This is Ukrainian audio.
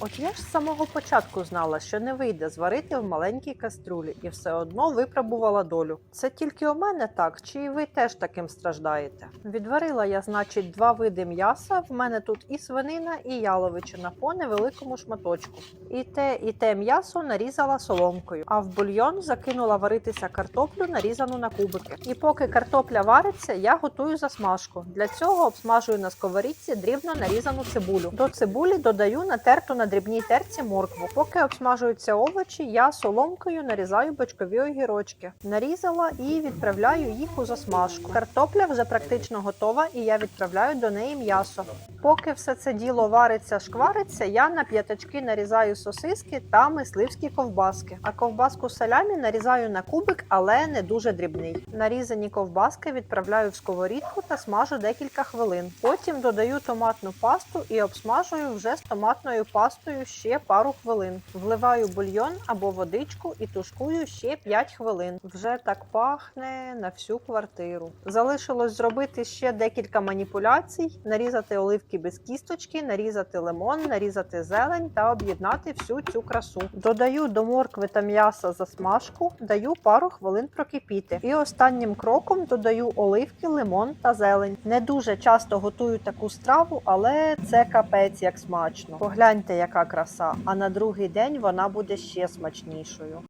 От я ж з самого початку знала, що не вийде зварити в маленькій каструлі і все одно випробувала долю. Це тільки у мене так, чи ви теж таким страждаєте? Відварила я, значить, два види м'яса. В мене тут і свинина, і яловичина по невеликому шматочку. І те, і те м'ясо нарізала соломкою, а в бульйон закинула варитися картоплю, нарізану на кубики. І поки картопля вариться, я готую засмажку. Для цього обсмажую на сковорідці дрібно нарізану цибулю. До цибулі додаю натерту на дрібній терці моркву. Поки обсмажуються овочі, я соломкою нарізаю бочкові огірочки. Нарізала і відправляю їх у засмажку. Картопля вже практично готова, і я відправляю до неї м'ясо. Поки все це діло вариться, шквариться, я на п'ятачки нарізаю сосиски та мисливські ковбаски. А ковбаску салямі нарізаю на кубик, але не дуже дрібний. Нарізані ковбаски відправляю в сковорідку та смажу декілька хвилин. Потім додаю томатну пасту і обсмажую вже з томатною пастою ще пару хвилин. Вливаю бульйон або водичку і тушкую ще 5 хвилин. Вже так пахне на всю квартиру. Залишилось зробити ще декілька маніпуляцій: нарізати оливки без кісточки, нарізати лимон, нарізати зелень та об'єднати всю цю красу. Додаю до моркви та м'яса засмажку, даю пару хвилин прокипіти. І останнім кроком додаю оливки, лимон та зелень. Не дуже часто готую таку страву, але це капець як смачно. Погляньте, яка краса. А на другий день вона буде ще смачнішою.